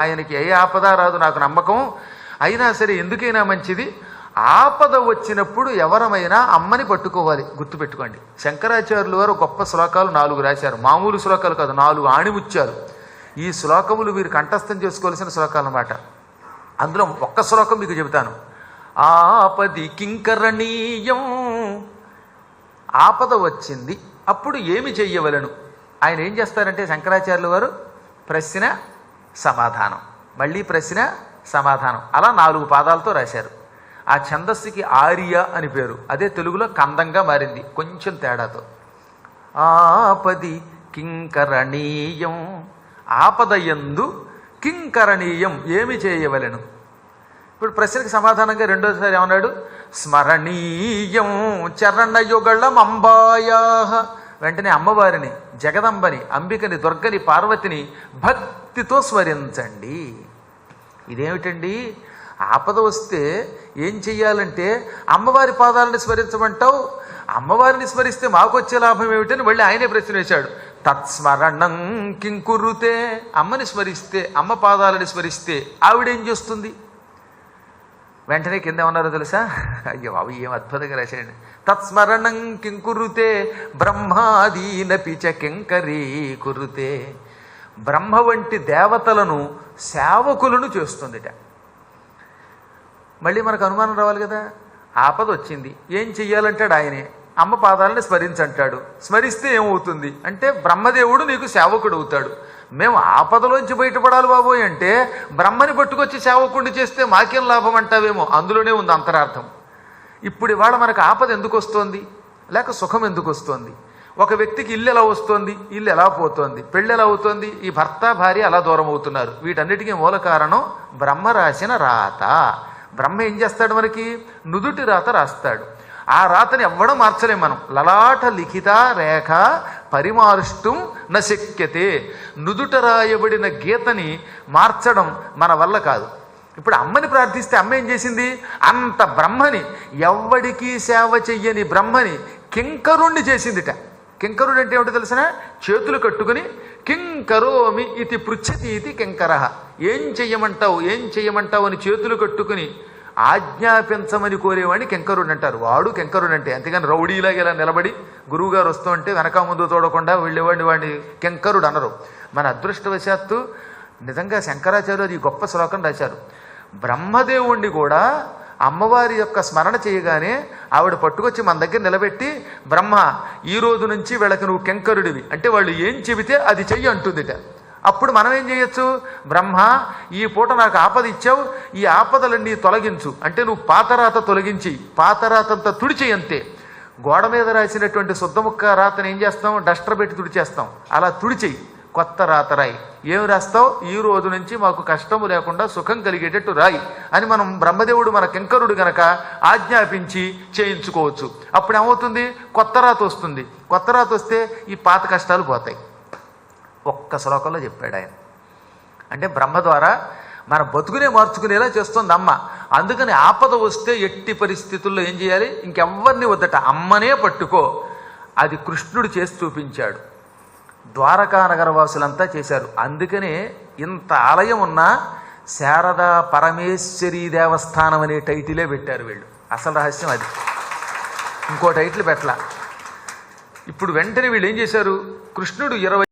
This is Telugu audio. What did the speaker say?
ఆయనకి ఏ ఆపద రాదు నాకు నమ్మకం. అయినా సరే ఎందుకైనా మంచిది. ఆపద వచ్చినప్పుడు ఎవరమైనా అమ్మని పట్టుకోవాలి. గుర్తుపెట్టుకోండి. శంకరాచార్యులు వారు గొప్ప శ్లోకాలు నాలుగు రాశారు. మామూలు శ్లోకాలు కాదు నాలుగు ఆణిముచ్చారు ఈ శ్లోకములు మీరు కంఠస్థం చేసుకోవాల్సిన శ్లోకాలు అన్నమాట. అందులో ఒక్క శ్లోకం మీకు చెబుతాను. ఆపది కింకరణీయం. ఆపద వచ్చింది అప్పుడు ఏమి చెయ్యవలను? ఆయన ఏం చేస్తారంటే శంకరాచార్యుల వారు ప్రశ్న సమాధానం. మళ్ళీ ప్రశ్న సమాధానం. అలా నాలుగు పాదాలతో రాశారు. ఆ ఛందస్సుకి ఆర్య అని పేరు. అదే తెలుగులో కందంగా మారింది. కొంచెం తేడాతో. ఆపది కింకరణీయం. ఆపద యందు కింకరణీయం. ఏమి చేయవలెను? ఇప్పుడు ప్రశ్నకి సమాధానంగా రెండోసారి ఏమన్నాడు? స్మరణీయం చరణయుగళం అంబాయా వెంటనే అమ్మవారిని జగదంబని అంబికని దుర్గని పార్వతిని భక్తితో స్మరించండి ఇదేమిటండి? ఆపద వస్తే ఏం చెయ్యాలంటే అమ్మవారి పాదాలను స్మరించమంటావు అమ్మవారిని స్మరిస్తే మాకు వచ్చే లాభం ఏమిటని మళ్ళీ ఆయనే ప్రశ్న వేశాడు. తత్స్మరణం కింకురుతే అమ్మని స్మరిస్తే అమ్మ పాదాలని స్మరిస్తే ఆవిడేం చేస్తుంది? వెంటనే కింద ఉన్నారో తెలుసా? అయ్యో అవి ఏం అద్భుతంగా రాశాయండి తత్స్మరణం కింకురుతే బ్రహ్మాదీనపి చ కింకరీ కురుతే. బ్రహ్మ వంటి దేవతలను సేవకులను చేస్తుందిట. మళ్ళీ మనకు అనుమానం రావాలి కదా? ఆపద వచ్చింది. ఏం చెయ్యాలంటాడు ఆయనే? అమ్మ పాదాలని స్మరించంటాడు. స్మరిస్తే ఏమవుతుంది? అంటే బ్రహ్మదేవుడు నీకు సేవకుడు అవుతాడు మేము ఆపదలోంచి బయటపడాలి బాబోయ్ అంటే బ్రహ్మని పట్టుకొచ్చి సేవకుడిని చేస్తే మాకేం లాభం అంటావేమో? అందులోనే ఉంది అంతరార్థం. ఇప్పుడు ఇవాళ మనకు ఆపద ఎందుకు వస్తోంది? లేక సుఖం ఎందుకు వస్తోంది? ఒక వ్యక్తికి ఇల్లు ఎలా వస్తోంది? ఇల్లు ఎలా పోతోంది? పెళ్ళి ఎలా అవుతోంది? ఈ భర్త భార్య అలా దూరం అవుతున్నారు. వీటన్నిటికీ మూల కారణం బ్రహ్మ రాసిన రాత. బ్రహ్మ ఏం చేస్తాడు మనకి? నుదుటి రాత రాస్తాడు. ఆ రాతని ఎవ్వడం మార్చలేం మనం. లలాట లిఖిత రేఖ పరిమారుష్టం నశక్యతే. నుదుట రాయబడిన గీతని మార్చడం మన వల్ల కాదు. ఇప్పుడు అమ్మని ప్రార్థిస్తే అమ్మ ఏం చేసింది? అంత బ్రహ్మని ఎవ్వడికి సేవ చెయ్యని బ్రహ్మని కింకరుణ్ణి చేసిందిట. కింకరుడు అంటే ఏమిటో తెలిసిన చేతులు కట్టుకుని కింకరోమి ఇది పృచ్ఛతి ఇది కింకర. ఏం చెయ్యమంటావు? ఏం చెయ్యమంటావు అని చేతులు కట్టుకుని ఆజ్ఞాపించమని కోరేవాడిని కెంకరుడు అంటారు. వాడు కెంకరుడు అంటే అంతేగాని రౌడీలాగా ఇలా నిలబడి గురువుగారు వస్తూ ఉంటే వెనక ముందు తోడకుండా వెళ్ళేవాడిని వాడిని కెంకరుడు అనరు. మన అదృష్టవశాత్తు నిజంగా శంకరాచార్యులు ఈ గొప్ప శ్లోకం రాశారు. బ్రహ్మదేవుణ్ణి కూడా అమ్మవారి యొక్క స్మరణ చేయగానే ఆవిడ పట్టుకొచ్చి మన దగ్గర నిలబెట్టి బ్రహ్మ ఈ రోజు నుంచి వీళ్ళకి నువ్వు కెంకరుడివి. అంటే వాళ్ళు ఏం చెబితే అది చెయ్యి అంటుందిట. అప్పుడు మనం ఏం చేయొచ్చు? బ్రహ్మ ఈ పూట నాకు ఆపద ఇచ్చావు ఈ ఆపదలన్నీ తొలగించు. అంటే నువ్వు పాతరాత తొలగించి పాతరాతంతా తుడిచి అంతే గోడ మీద రాసినటువంటి శుద్ధముక్క రాతను ఏం చేస్తాం? డస్టర్ పెట్టి తుడిచేస్తాం. అలా తుడిచేయి. కొత్త రాత రాయి. ఏం రాస్తావు? ఈ రోజు నుంచి మాకు కష్టము లేకుండా సుఖం కలిగేటట్టు రాయి అని మనం బ్రహ్మదేవుడు మన కింకరుడు గనక ఆజ్ఞాపించి చేయించుకోవచ్చు. అప్పుడు ఏమవుతుంది కొత్త రాత వస్తుంది. కొత్త రాత వస్తే ఈ పాత కష్టాలు పోతాయి. ఒక్క శ్లోకంలో చెప్పాడు ఆయన. అంటే బ్రహ్మ ద్వారా మన బతుకునే మార్చుకునేలా చేస్తుంది అమ్మ. అందుకని ఆపద వస్తే ఎట్టి పరిస్థితుల్లో ఏం చేయాలి? ఇంకెవ్వరిని వద్దట. అమ్మనే పట్టుకో. అది కృష్ణుడు చేసి చూపించాడు. ద్వారకా నగరవాసులంతా చేశారు. అందుకనే ఇంత ఆలయం ఉన్నా శారదా పరమేశ్వరి దేవస్థానం అనే టైటిలే పెట్టారు వీళ్ళు. అసలు రహస్యం అది. ఇంకో టైటిల్ పెట్టలా. ఇప్పుడు వెంటనే వీళ్ళు ఏం చేశారు? కృష్ణుడు ఇరవై